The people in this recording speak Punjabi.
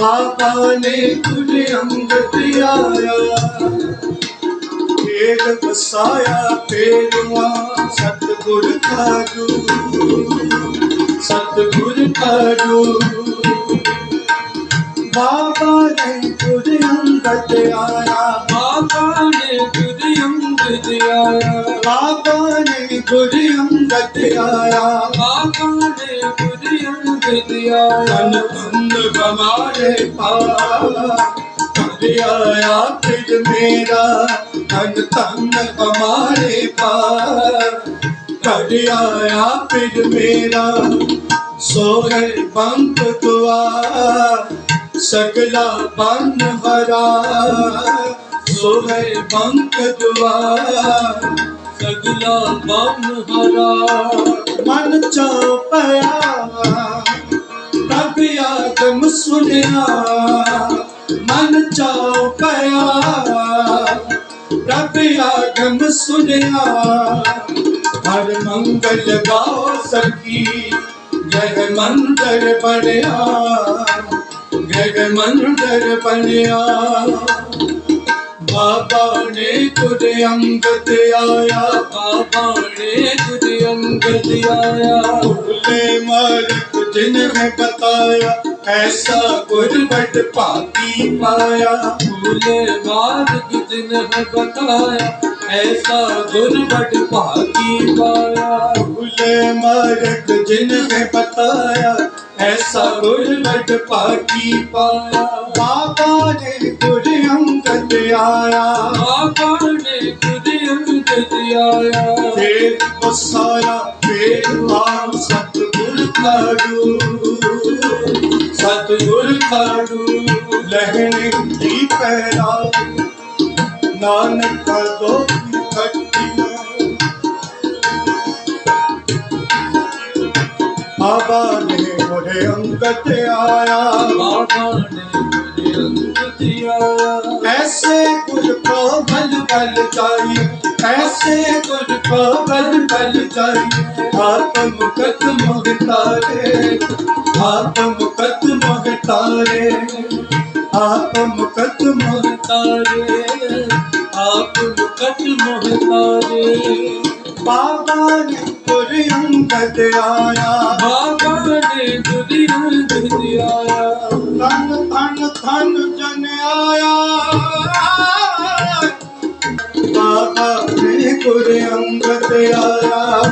ਬਾਬਾ ਨੇ ਤੁਝ ਅੰਗਤ ਆਇਆ ਫੇਰ ਵਸਾਇਆ ਫੇਰਵਾ ਸਤਿਗੁਰ ਖਾਜੂ ਸਤਿਗੁਰ ਖਾਜੂ ਬਾਬਾ ਨੇ ਤੁਝ ਅੰਗਤ ਆਇਆ ਬਾਬਾ ਨੇ ਤੁਝ ਅੰਗਦ ਆਇਆ ਬਾਬਾ ਨੇ ਤੁਝ ਅੰਗਤ ਆਇਆ ਬਾਬਾ ਨੇ ਤੁਝ ਅੰਗਦ ਆਇਆ ਤਨ ਤਨ ਗਮਾਰੇ ਪਾ ਕਦੇ ਆਇਆ ਫਿਰ ਮੇਰਾ ਤਨ ਤਨ ਗਮਾਰੇ ਪਾ ਕਦੇ ਆਇਆ ਫਿਰ ਮੇਰਾ ਸੋਹੇ ਬੰਕ ਦੁਆ ਸਗਲਾ ਬੰਨ ਹਰਾ ਸੋਹੇ ਬੰਕ ਦੁਆ ਸਗਲਾ ਬੰਨ ਹਰਾ। ਮਨ ਚੋ ਪਿਆ ਰੱਬ ਆਦਮ ਸੁਨਿਆ। ਮਨ ਚੋ ਪਿਆ ਰੱਬ ਆਦਮ ਸੁਨਿਆ। ਹਰ ਮੰਗਲ ਗਾਓ ਸਕੀ। ਗਹਿ ਮੰਦਰ ਬਣਿਆ। ਜਗ ਮੰਦਰ ਬਣਿਆ। बाबा ने खुद अंग आया बाबा ने खुद अंग आया। भूले मालिक जिन्हें बताया ऐसा गुरबट पाती पाया। भूले मालिक जिन्हें बताया ऐसा गुरबट पाकी पाया। भूले मारक जिनने बताया ऐसा गुरबट पाकी पाया। बाबा ने गुर ਅੰਗਦ ਆਇਆ ਆਪਣ ਖੁਦ ਅੰਗਦ ਆਇਆ ਫੇਰ ਮਸਾਇਆ ਫੇਰ ਆਪ ਸਤਗੁਰ ਕਾੜੂ ਸਤਗੁਰ ਕਾੜੂ ਲਹਿਣੇ ਦੀ ਪਹਿਰਾ। ਨਾਨਕ ਦੋ ਬਾਬਾ ਨੇ ਮੋਢੇ ਅੰਗਤ ਆਇਆ। ਬਾਬਾ ਨੇ ऐसे कुछ को बल बल चाहिए ऐसे कुछ को बल बल चाहिए आत्म मुकत मोहतारे तारे मुकत मोहतारे आप मुकत आत्म आप मुकत मोहतारे बाबा ने दुर्यंग आया बाबा ने दुर्यंग आया ਧਨ ਜਨ ਆਇਆ। ਬਾਬਾ ਨੇ ਗੁਰ ਅੰਗਦ ਆਇਆ।